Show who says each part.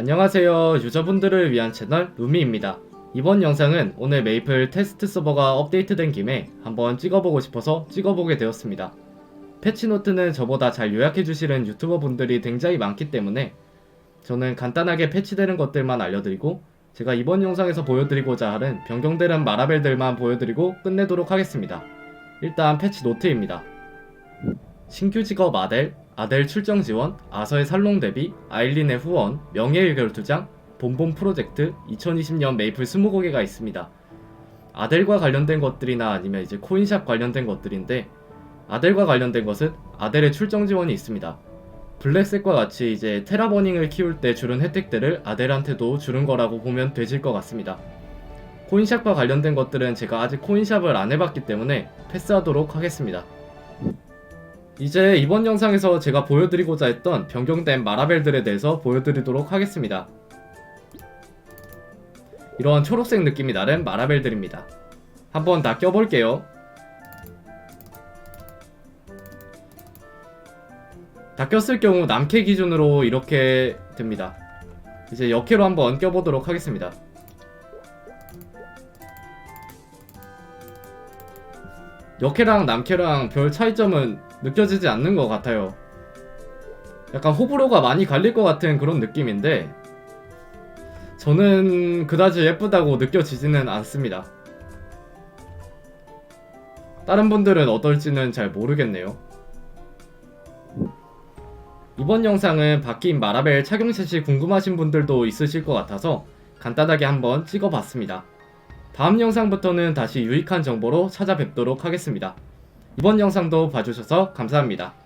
Speaker 1: 안녕하세요. 유저분들을 위한 채널 루미입니다. 이번 영상은 오늘 메이플 테스트 서버가 업데이트된 김에 한번 찍어보고 싶어서 찍어보게 되었습니다. 패치노트는 저보다 잘 요약해 주시는 유튜버 분들이 굉장히 많기 때문에 저는 간단하게 패치되는 것들만 알려드리고 제가 이번 영상에서 보여드리고자 하는 변경되는 마라벨들만 보여드리고 끝내도록 하겠습니다. 일단 패치 노트입니다. 신규 직업 아델, 아델 출정 지원, 아서의 살롱 대비, 아일린의 후원, 명예의 결투장, 본본 프로젝트, 2020년 메이플 20곡개가 있습니다. 아델과 관련된 것들이나 아니면 이제 코인샵 관련된 것들인데 아델과 관련된 것은 아델의 출정 지원이 있습니다. 블랙색과 같이 이제 테라버닝을 키울 때 주는 혜택들을 아델한테도 주는 거라고 보면 되실 것 같습니다. 코인샵과 관련된 것들은 제가 아직 코인샵을 안 해봤기 때문에 패스하도록 하겠습니다. 이제 이번 영상에서 제가 보여드리고자 했던 변경된 마라벨들에 대해서 보여드리도록 하겠습니다. 이런 초록색 느낌이 나는 마라벨들입니다. 한번 다 껴볼게요. 다 꼈을 경우 남캐 기준으로 이렇게 됩니다. 이제 역캐로 한번 껴보도록 하겠습니다. 역캐랑 남캐랑 별 차이점은 느껴지지 않는 것 같아요. 약간 호불호가 많이 갈릴 것 같은 그런 느낌인데 저는 그다지 예쁘다고 느껴지지는 않습니다. 다른 분들은 어떨지는 잘 모르겠네요. 이번 영상은 바뀐 마라벨 착용샷이 궁금하신 분들도 있으실 것 같아서 간단하게 한번 찍어봤습니다. 다음 영상부터는 다시 유익한 정보로 찾아뵙도록 하겠습니다. 이번 영상도 봐주셔서 감사합니다.